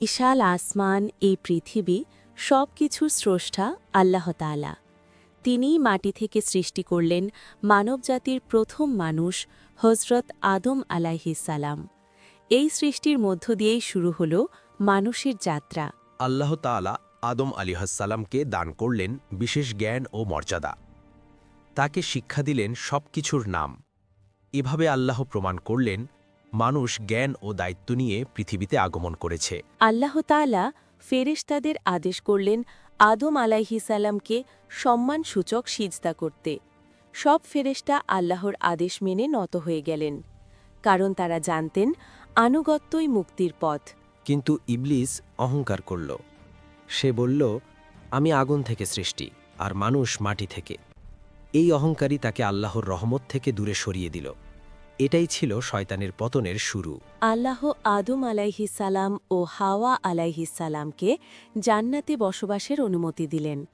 বিশাল আসমান, এই পৃথিবী সব কিছুর স্রষ্টা আল্লাহ তাআলা। তিনিই মাটি থেকে সৃষ্টি করলেন মানবজাতির প্রথম মানুষ হজরত আদম সালাম। এই সৃষ্টির মধ্য দিয়েই শুরু হল মানুষের যাত্রা। আল্লাহ তাআলা আদম আলিহাসাল্লামকে দান করলেন বিশেষ জ্ঞান ও মর্যাদা। তাকে শিক্ষা দিলেন সব কিছুর নাম। এভাবে আল্লাহ প্রমাণ করলেন মানুষ জ্ঞান ও দায়িত্ব নিয়ে পৃথিবীতে আগমন করেছে। আল্লাহ তাআলা ফেরেশতাদের আদেশ করলেন আদম সালামকে সম্মানসূচক সিজদা করতে। সব ফেরেশতা আল্লাহর আদেশ মেনে নত হয়ে গেলেন। কারণ তারা জানতেন আনুগত্যই মুক্তির পথ। কিন্তু ইবলিস অহংকার করল। সে বলল আমি আগুন থেকে সৃষ্টি আর মানুষ মাটি থেকে। এই অহংকারী তাকে আল্লাহর রহমত থেকে দূরে সরিয়ে দিল। এটাই ছিল শয়তানের পতনের শুরু। আল্লাহ আদম সালাম ও হাওয়া সালামকে জান্নাতে বসবাসের অনুমতি দিলেন।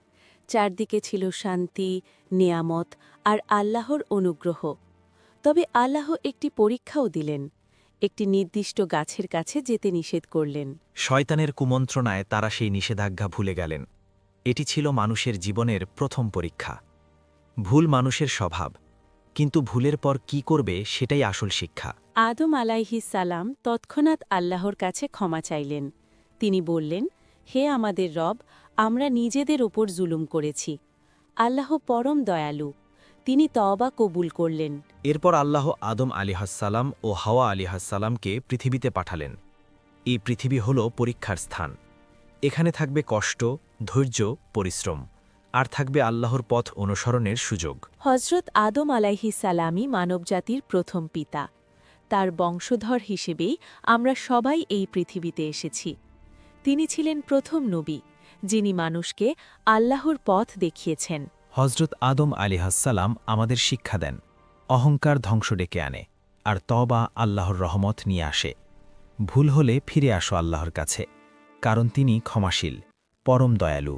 চারদিকে ছিল শান্তি নিয়ামত আর আল্লাহর অনুগ্রহ। তবে আল্লাহ একটি পরীক্ষাও দিলেন একটি নির্দিষ্ট গাছের কাছে যেতে নিষেধ করলেন। শয়তানের কুমন্ত্রণায় তারা সেই নিষেধাজ্ঞা ভুলে গেলেন। এটি ছিল মানুষের জীবনের প্রথম পরীক্ষা। ভুল মানুষের স্বভাব। কিন্তু ভুলের পর কি করবে সেটাই আসল শিক্ষা। আদম সালাম তৎক্ষণাৎ আল্লাহর কাছে ক্ষমা চাইলেন। তিনি বললেন হে আমাদের রব আমরা নিজেদের ওপর জুলুম করেছি। আল্লাহ পরম দয়ালু। তিনি তওবা কবুল করলেন। এরপর আল্লাহ আদম আলিহাসাল্লাম ও হাওয়া আলিহাসাল্লামকে পৃথিবীতে পাঠালেন। এই পৃথিবী হল পরীক্ষার স্থান। এখানে থাকবে কষ্ট ধৈর্য পরিশ্রম। আর থাকবে আল্লাহর পথ অনুসরণের সুযোগ। হজরত আদম আলাইহি সালামই মানবজাতির প্রথম পিতা। তার বংশধর হিসেবেই আমরা সবাই এই পৃথিবীতে এসেছি। তিনি ছিলেন প্রথম নবী যিনি মানুষকে আল্লাহর পথ দেখিয়েছেন। হজরত আদম আলিহাসাল্লাম আমাদের শিক্ষা দেন অহংকার ধ্বংস ডেকে আনে আর তবা আল্লাহর রহমত নিয়ে আসে। ভুল হলে ফিরে আসো আল্লাহর কাছে কারণ তিনি ক্ষমাশীল পরম দয়ালু।